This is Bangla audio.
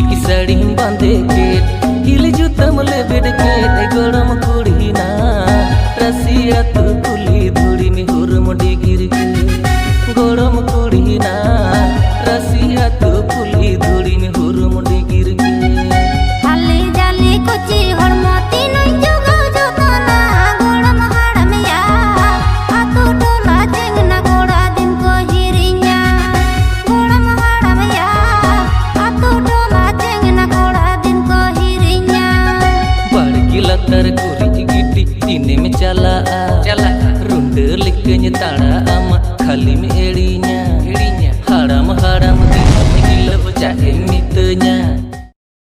সিল্কি শাড়ি বাঁধে কেট হিল জুতামলে বেড কেট গরম কুড়ি না রাশিয়া তু Bandar gurih giti Dine me chala Runde lik kenye tala ama Khali me